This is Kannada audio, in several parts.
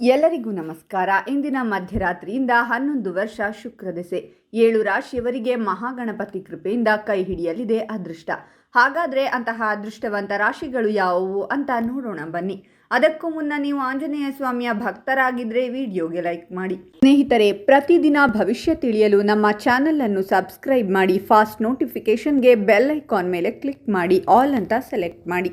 ಎಲ್ಲರಿಗೂ ನಮಸ್ಕಾರ. ಇಂದಿನ ಮಧ್ಯರಾತ್ರಿಯಿಂದ ಹನ್ನೊಂದು ವರ್ಷ ಶುಕ್ರ ದೆಸೆ. ಏಳು ರಾಶಿಯವರಿಗೆ ಮಹಾಗಣಪತಿ ಕೃಪೆಯಿಂದ ಕೈ ಹಿಡಿಯಲಿದೆ ಅದೃಷ್ಟ. ಹಾಗಾದ್ರೆ ಅಂತಹ ಅದೃಷ್ಟವಂತ ರಾಶಿಗಳು ಯಾವುವು ಅಂತ ನೋಡೋಣ ಬನ್ನಿ. ಅದಕ್ಕೂ ಮುನ್ನ ನೀವು ಆಂಜನೇಯ ಸ್ವಾಮಿಯ ಭಕ್ತರಾಗಿದ್ದರೆ ವಿಡಿಯೋಗೆ ಲೈಕ್ ಮಾಡಿ. ಸ್ನೇಹಿತರೆ, ಪ್ರತಿದಿನ ಭವಿಷ್ಯ ತಿಳಿಯಲು ನಮ್ಮ ಚಾನಲನ್ನು ಸಬ್ಸ್ಕ್ರೈಬ್ ಮಾಡಿ, ಫಾಸ್ಟ್ ನೋಟಿಫಿಕೇಷನ್ಗೆ ಬೆಲ್ ಐಕಾನ್ ಮೇಲೆ ಕ್ಲಿಕ್ ಮಾಡಿ, ಆಲ್ ಅಂತ ಸೆಲೆಕ್ಟ್ ಮಾಡಿ.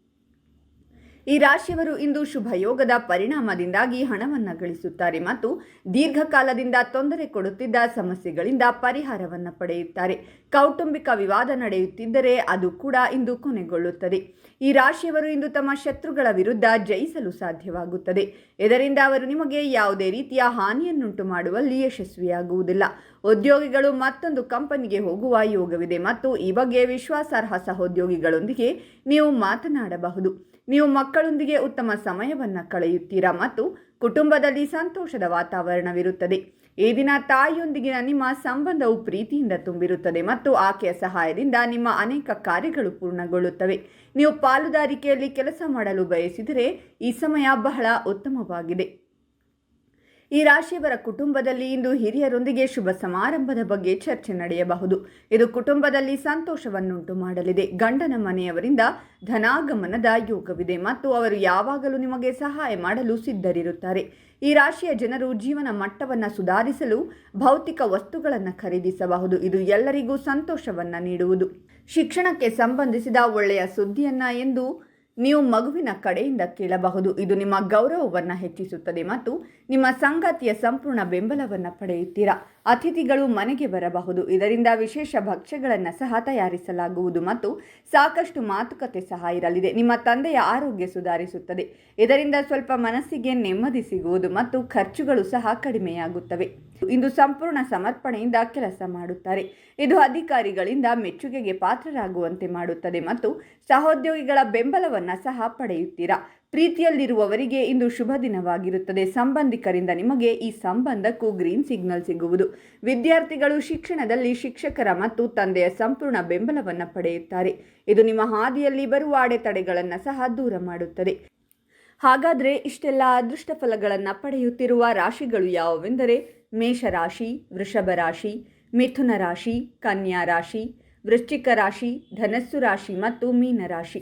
ಈ ರಾಶಿಯವರು ಇಂದು ಶುಭ ಯೋಗದ ಪರಿಣಾಮದಿಂದಾಗಿ ಹಣವನ್ನು ಗಳಿಸುತ್ತಾರೆ ಮತ್ತು ದೀರ್ಘಕಾಲದಿಂದ ತೊಂದರೆ ಕೊಡುತ್ತಿದ್ದ ಸಮಸ್ಯೆಗಳಿಂದ ಪರಿಹಾರವನ್ನು ಪಡೆಯುತ್ತಾರೆ. ಕೌಟುಂಬಿಕ ವಿವಾದ ನಡೆಯುತ್ತಿದ್ದರೆ ಅದು ಕೂಡ ಇಂದು ಕೊನೆಗೊಳ್ಳುತ್ತದೆ. ಈ ರಾಶಿಯವರು ಇಂದು ತಮ್ಮ ಶತ್ರುಗಳ ವಿರುದ್ಧ ಜಯಿಸಲು ಸಾಧ್ಯವಾಗುತ್ತದೆ. ಇದರಿಂದ ಅವರು ನಿಮಗೆ ಯಾವುದೇ ರೀತಿಯ ಹಾನಿಯನ್ನುಂಟು ಮಾಡುವಲ್ಲಿ ಯಶಸ್ವಿಯಾಗುವುದಿಲ್ಲ. ಉದ್ಯೋಗಿಗಳು ಮತ್ತೊಂದು ಕಂಪನಿಗೆ ಹೋಗುವ ಯೋಗವಿದೆ ಮತ್ತು ಈ ಬಗ್ಗೆ ವಿಶ್ವಾಸಾರ್ಹ ಸಹೋದ್ಯೋಗಿಗಳೊಂದಿಗೆ ನೀವು ಮಾತನಾಡಬಹುದು. ನೀವು ಮಕ್ಕಳೊಂದಿಗೆ ಉತ್ತಮ ಸಮಯವನ್ನು ಕಳೆಯುತ್ತೀರಾ ಮತ್ತು ಕುಟುಂಬದಲ್ಲಿ ಸಂತೋಷದ ವಾತಾವರಣವಿರುತ್ತದೆ. ಈ ದಿನ ತಾಯಿಯೊಂದಿಗಿನ ನಿಮ್ಮ ಸಂಬಂಧವು ಪ್ರೀತಿಯಿಂದ ತುಂಬಿರುತ್ತದೆ ಮತ್ತು ಆಕೆಯ ಸಹಾಯದಿಂದ ನಿಮ್ಮ ಅನೇಕ ಕಾರ್ಯಗಳು ಪೂರ್ಣಗೊಳ್ಳುತ್ತವೆ. ನೀವು ಪಾಲುದಾರಿಕೆಯಲ್ಲಿ ಕೆಲಸ ಮಾಡಲು ಬಯಸಿದರೆ ಈ ಸಮಯ ಬಹಳ ಉತ್ತಮವಾಗಿದೆ. ಈ ರಾಶಿಯವರ ಕುಟುಂಬದಲ್ಲಿ ಇಂದು ಹಿರಿಯರೊಂದಿಗೆ ಶುಭ ಸಮಾರಂಭದ ಬಗ್ಗೆ ಚರ್ಚೆ ನಡೆಯಬಹುದು. ಇದು ಕುಟುಂಬದಲ್ಲಿ ಸಂತೋಷವನ್ನುಂಟು ಮಾಡಲಿದೆ. ಗಂಡನ ಮನೆಯವರಿಂದ ಧನಾಗಮನದ ಯೋಗವಿದೆ ಮತ್ತು ಅವರು ಯಾವಾಗಲೂ ನಿಮಗೆ ಸಹಾಯ ಮಾಡಲು ಸಿದ್ಧರಿರುತ್ತಾರೆ. ಈ ರಾಶಿಯ ಜನರು ಜೀವನ ಮಟ್ಟವನ್ನು ಸುಧಾರಿಸಲು ಭೌತಿಕ ವಸ್ತುಗಳನ್ನು ಖರೀದಿಸಬಹುದು. ಇದು ಎಲ್ಲರಿಗೂ ಸಂತೋಷವನ್ನು ನೀಡುವುದು. ಶಿಕ್ಷಣಕ್ಕೆ ಸಂಬಂಧಿಸಿದ ಒಳ್ಳೆಯ ಸುದ್ದಿಯನ್ನು ಎಂದು ನೀವು ಮಗುವಿನ ಕಡೆಯಿಂದ ಕೇಳಬಹುದು. ಇದು ನಿಮ್ಮ ಗೌರವವನ್ನು ಹೆಚ್ಚಿಸುತ್ತದೆ ಮತ್ತು ನಿಮ್ಮ ಸಂಗಾತಿಯ ಸಂಪೂರ್ಣ ಬೆಂಬಲವನ್ನು ಪಡೆಯುತ್ತೀರಾ? ಅತಿಥಿಗಳು ಮನೆಗೆ ಬರಬಹುದು. ಇದರಿಂದ ವಿಶೇಷ ಭಕ್ಷ್ಯಗಳನ್ನು ಸಹ ತಯಾರಿಸಲಾಗುವುದು ಮತ್ತು ಸಾಕಷ್ಟು ಮಾತುಕತೆ ಸಹ ಇರಲಿದೆ. ನಿಮ್ಮ ತಂದೆಯ ಆರೋಗ್ಯ ಸುಧಾರಿಸುತ್ತದೆ. ಇದರಿಂದ ಸ್ವಲ್ಪ ಮನಸ್ಸಿಗೆ ನೆಮ್ಮದಿ ಸಿಗುವುದು ಮತ್ತು ಖರ್ಚುಗಳು ಸಹ ಕಡಿಮೆಯಾಗುತ್ತವೆ. ಇಂದು ಸಂಪೂರ್ಣ ಸಮರ್ಪಣೆಯಿಂದ ಕೆಲಸ ಮಾಡುತ್ತಾರೆ. ಇದು ಅಧಿಕಾರಿಗಳಿಂದ ಮೆಚ್ಚುಗೆಗೆ ಪಾತ್ರರಾಗುವಂತೆ ಮಾಡುತ್ತದೆ ಮತ್ತು ಸಹೋದ್ಯೋಗಿಗಳ ಬೆಂಬಲವನ್ನು ಸಹ ಪಡೆಯುತ್ತೀರಾ? ಪ್ರೀತಿಯಲ್ಲಿರುವವರಿಗೆ ಇಂದು ಶುಭ ದಿನವಾಗಿರುತ್ತದೆ. ಸಂಬಂಧಿಕರಿಂದ ನಿಮಗೆ ಈ ಸಂಬಂಧಕ್ಕೂ ಗ್ರೀನ್ ಸಿಗ್ನಲ್ ಸಿಗುವುದು. ವಿದ್ಯಾರ್ಥಿಗಳು ಶಿಕ್ಷಣದಲ್ಲಿ ಶಿಕ್ಷಕರ ಮತ್ತು ತಂದೆಯ ಸಂಪೂರ್ಣ ಬೆಂಬಲವನ್ನು ಪಡೆಯುತ್ತಾರೆ. ಇದು ನಿಮ್ಮ ಹಾದಿಯಲ್ಲಿ ಬರುವ ಅಡೆತಡೆಗಳನ್ನು ಸಹ ದೂರ ಮಾಡುತ್ತದೆ. ಹಾಗಾದರೆ ಇಷ್ಟೆಲ್ಲ ಅದೃಷ್ಟ ಫಲಗಳನ್ನು ಪಡೆಯುತ್ತಿರುವ ರಾಶಿಗಳು ಯಾವುವೆಂದರೆ ಮೇಷರಾಶಿ, ವೃಷಭ ರಾಶಿ, ಮಿಥುನ ರಾಶಿ, ಕನ್ಯಾ ರಾಶಿ, ವೃಶ್ಚಿಕ ರಾಶಿ, ಧನಸ್ಸು ರಾಶಿ ಮತ್ತು ಮೀನರಾಶಿ